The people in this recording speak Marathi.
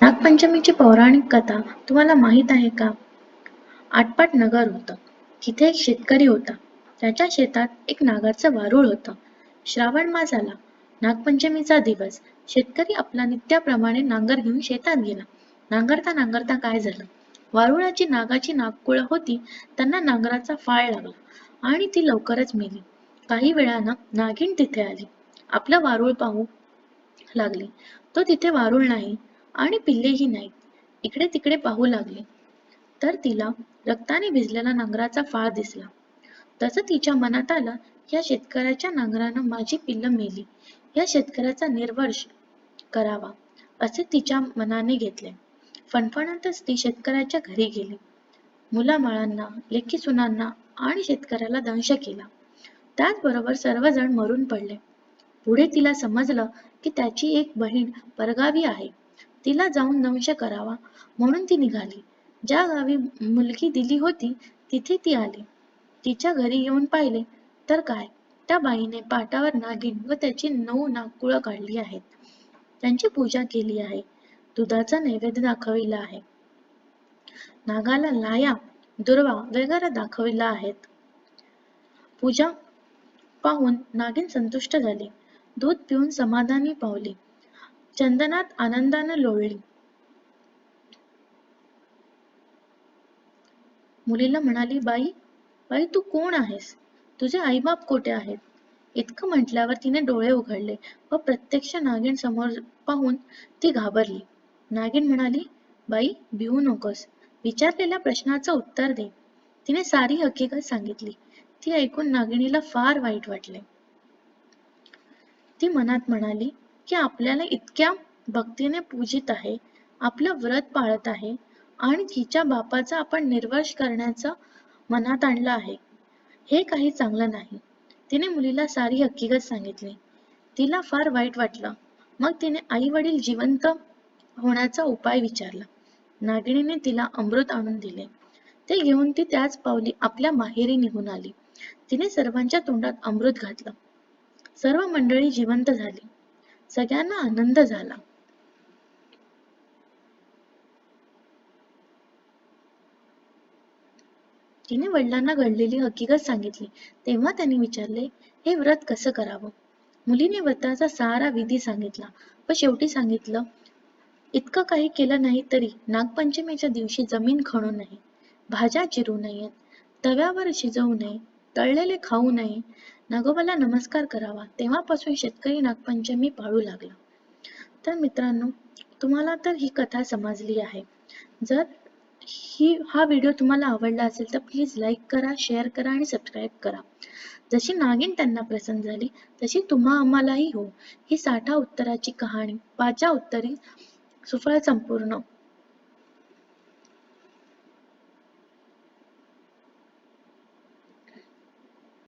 नागपंचमीची पौराणिक कथा तुम्हाला माहीत आहे का? आटपाट नगर होतं. तिथे एक शेतकरी होता. त्याच्या शेतात एक नागाचं वारूळ होतं. श्रावण मास आला. नागपंचमीचा दिवस. शेतकरी आपला नित्याप्रमाणे नांगर घेऊन शेतात गेला. नांगरता नांगरता काय झालं? वारुळाची नागाची नागकुळ होती त्यांना नांगराचा फाळ लागला आणि ती लवकरच मेली. काही वेळानं नागिन तिथे आली. आपलं वारूळ पाहू लागली. तो तिथे वारूळ नाही आणि पिल्लेही नाहीत. इकडे तिकडे पाहू लागली तर तिला रक्ताने भिजलेला नांगराचा फाळ दिसला. तसं तिच्या मनात आलं या शेतकऱ्याच्या नांगरानं माझी पिल्लं मेली. या शेतकऱ्याचा निर्वंश करावा असे तिच्या मनाने घेतले. फणफणतच ती शेतकऱ्याच्या घरी गेली. मुलाबाळांना, लेकीसुनांना आणि शेतकऱ्याला दंश केला. त्याचबरोबर सर्वजण मरून पडले. पुढे तिला समजलं की त्याची एक बहीण परगावी आहे. तिला जाऊन दंश करावा म्हणून ती निघाली. ज्या गावी मुलगी दिली होती तिथे ती आली. तिच्या घरी येऊन पाहिले तर काय त्या बाईने पाटावर नागिन व त्याची नऊ नागकुळं काढली आहेत. त्यांची पूजा केली आहे. दुधाचा नैवेद्य दाखविला आहे. नागाला लाया, दुर्वा वगैरे दाखविला आहेत. पूजा पाहून नागिन संतुष्ट झाली. दूध पिऊन समाधानी पावली. चंदनात आनंदानं लोळली. मुलीला म्हणाली बाई, बाई तू कोण आहेस? तुझे आईबाप कोठे आहेत? इतकं म्हटल्यावर तिने डोळे उघडले व प्रत्यक्ष नागिन समोर पाहून ती घाबरली. नागिन म्हणाली बाई भिवू नकोस. विचारलेल्या प्रश्नाचं उत्तर दे. तिने सारी हकीकत सांगितली. ती ऐकून नागिणीला फार वाईट वाटले. ती मनात म्हणाली की आपल्याला इतक्या भक्तीने पूजित आहे, आपलं व्रत पाळत आहे आणि तिच्या बापाचा आपण निर्वंश करण्याचा मनात आणलं आहे. हे काही चांगलं नाही. तिने मुलीला सारी हकीकत सांगितली. तिला फार वाईट वाटलं. मग तिने आई वडील जिवंत होण्याचा उपाय विचारला. नागिनीने तिला अमृत आणून दिले. ते घेऊन ती त्याच पावली आपल्या माहेरी निघून आली. तिने सर्वांच्या तोंडात अमृत घातलं. सर्व मंडळी जिवंत झाली. सगळ्यांना आनंद झाला. तिने वडिलांना घडलेली हकीकत सांगितली. तेव्हा त्यांनी विचारले, हे व्रत कसं करावं? मुलीने व्रताचा सारा विधी सांगितला व शेवटी सांगितलं, इतकं काही केलं नाही तरी नागपंचमीच्या दिवशी जमीन खणू नये, भाज्या चिरू नयेत, तव्यावर शिजवू नये, तळलेले खाऊ नये, नागोबाला नमस्कार करावा. तेव्हापासून शेतकरी नागपंचमी पाळू लागला. तर मित्रांनो, तुम्हाला तर ही कथा समजली आहे. जर ही हा व्हिडिओ तुम्हाला आवडला असेल तर प्लीज लाईक करा, शेअर करा आणि सबस्क्राईब करा. जशी नागिन त्यांना प्रसन्न झाली तशी तुम्हा आम्हालाही हो. ही साठा उत्तराची कहाणी पाचा उत्तरी सुफळ संपूर्ण